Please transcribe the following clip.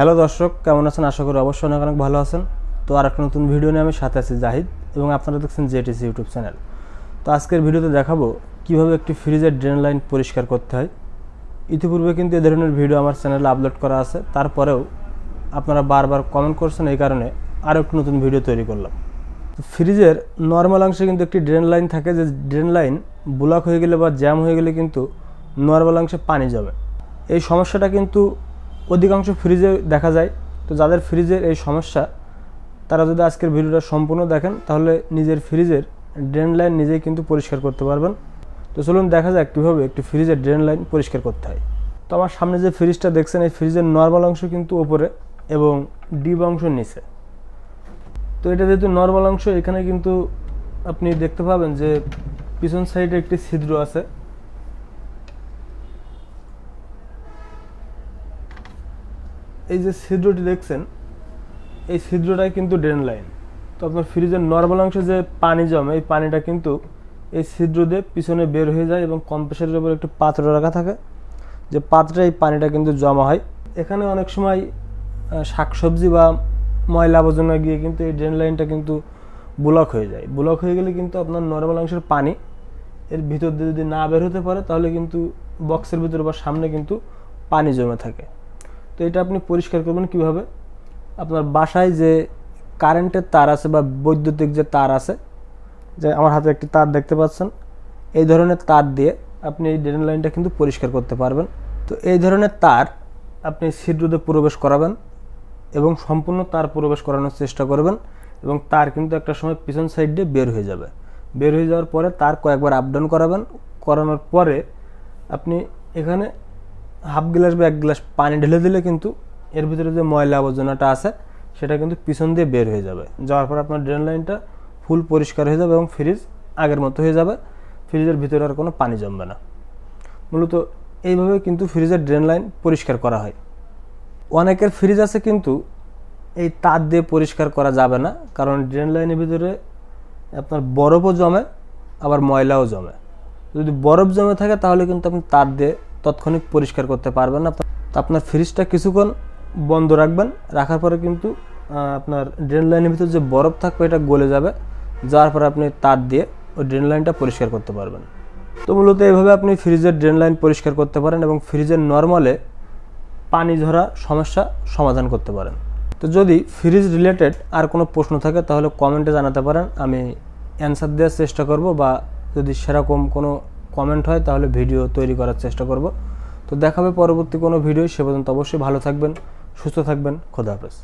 Hello দর্শক, কেমন আছেন? আশা করি অবশ্যই অনেক অনেক ভালো আছেন। তো আর একটা নতুন ভিডিও নিয়ে আমি সাথে আছি জাহিদ এবং আপনারা দেখছেন জেটিসি ইউটিউব চ্যানেল। তো আজকের ভিডিওতে দেখাবো কীভাবে একটি ফ্রিজের ড্রেন লাইন পরিষ্কার করতে হয়। ইতিপূর্বে কিন্তু এ ধরনের ভিডিও আমার চ্যানেলে আপলোড করা আছে। তারপরেও আপনারা বারবার কমেন্ট করছেন এই কারণে আরও একটি নতুন ভিডিও তৈরি করলাম। তো ফ্রিজের নর্মাল অংশে কিন্তু একটি ড্রেন লাইন থাকে যে ড্রেন লাইন ব্লক হয়ে গেলে বা জ্যাম হয়ে গেলে কিন্তু নর্মাল অংশে পানি জমে। এই সমস্যাটা কিন্তু অধিকাংশ ফ্রিজে দেখা যায়। তো যাদের ফ্রিজের এই সমস্যা, তারা যদি আজকের ভিডিওটা সম্পূর্ণ দেখেন, তাহলে নিজের ফ্রিজের ড্রেন লাইন নিজেই কিন্তু পরিষ্কার করতে পারবেন। তো চলুন দেখা যাক কীভাবে একটি ফ্রিজের ড্রেন লাইন পরিষ্কার করতে হয়। তো আমার সামনে যে ফ্রিজটা দেখছেন, এই ফ্রিজের নর্মাল অংশ কিন্তু ওপরে এবং ডিপ অংশ নিচে। তো এটা যেহেতু নর্মাল অংশ, এখানে কিন্তু আপনি দেখতে পাবেন যে পিছন সাইডে একটি ছিদ্র আছে। এই যে ছিদ্রটি দেখছেন, এই ছিদ্রটাই কিন্তু ড্রেন লাইন তো আপনার ফ্রিজের নর্মাল অংশে যে পানি জমে, এই পানিটা কিন্তু এই ছিদ্র দিয়ে পিছনে বের হয়ে যায় এবং কম্প্রেসারের উপর একটি পাত্র রাখা থাকে, যে পাত্রে এই পানিটা কিন্তু জমা হয়। এখানে অনেক সময় শাকসবজি বা ময়লা আবর্জনা গিয়ে কিন্তু এই ড্রেন লাইনটা কিন্তু ব্লক হয়ে যায়। ব্লক হয়ে গেলে কিন্তু আপনার নর্মাল অংশের পানি এর ভিতর দিয়ে যদি না বের হতে পারে, তাহলে কিন্তু বক্সের ভিতরে বা সামনে কিন্তু পানি জমে থাকে। তো এটা আপনি পরিষ্কার করবেন কীভাবে? আপনার বাসায় যে কারেন্টের তার আছে বা বৈদ্যুতিক যে তার আছে, যে আমার হাতে একটি তার দেখতে পাচ্ছেন, এই ধরনের তার দিয়ে আপনি এই ড্রেন লাইনটা কিন্তু পরিষ্কার করতে পারবেন। তো এই ধরনের তার আপনি ছিদ্রতে প্রবেশ করাবেন এবং সম্পূর্ণ তার প্রবেশ করানোর চেষ্টা করবেন এবং তার কিন্তু একটা সময় পিছন সাইড দিয়ে বের হয়ে যাবে। বের হয়ে যাওয়ার পরে তার কয়েকবার আপ ডাউন করাবেন। করানোর পরে আপনি এখানে হাফ গ্লাস বা এক গ্লাস পানি ঢেলে দিলে কিন্তু এর ভিতরে যে ময়লা আবর্জনাটা আছে, সেটা কিন্তু পিছন দিয়ে বের হয়ে যাবে। যাওয়ার পর আপনার ড্রেন লাইনটা ফুল পরিষ্কার হয়ে যাবে এবং ফ্রিজ আগের মতো হয়ে যাবে। ফ্রিজের ভিতরে আর কোনো পানি জমবে না। মূলত এইভাবে কিন্তু ফ্রিজের ড্রেন লাইন পরিষ্কার করা হয়। অনেকের ফ্রিজ আছে কিন্তু এই তার দিয়ে পরিষ্কার করা যাবে না, কারণ ড্রেন লাইনের ভিতরে আপনার বরফও জমে, আবার ময়লাও জমে। যদি বরফ জমে থাকে তাহলে কিন্তু আপনি তার দিয়ে তৎক্ষণিক পরিষ্কার করতে পারবেন না। আপনার ফ্রিজটা কিছুক্ষণ বন্ধ রাখবেন। রাখার পরে কিন্তু আপনার ড্রেন লাইনের ভিতরে যে বরফ থাকবে, এটা গলে যাবে। যাওয়ার পরে আপনি তার দিয়ে ওই ড্রেন লাইনটা পরিষ্কার করতে পারবেন। তো মূলত এইভাবে আপনি ফ্রিজের ড্রেন লাইন পরিষ্কার করতে পারেন এবং ফ্রিজের নর্মালে পানি ঝরা সমস্যা সমাধান করতে পারেন। তো যদি ফ্রিজ রিলেটেড আর কোনো প্রশ্ন থাকে, তাহলে কমেন্টে জানাতে পারেন। আমি অ্যান্সার দেওয়ার চেষ্টা করব বা যদি সেরকম কোনো কমেন্ট হয়, তাহলে ভিডিও তৈরি করার চেষ্টা করব। তো দেখাবে পরবর্তী কোনো ভিডিও সে পর্যন্ত অবশ্যই ভালো থাকবেন, সুস্থ থাকবেন, খোদা হাফেজ।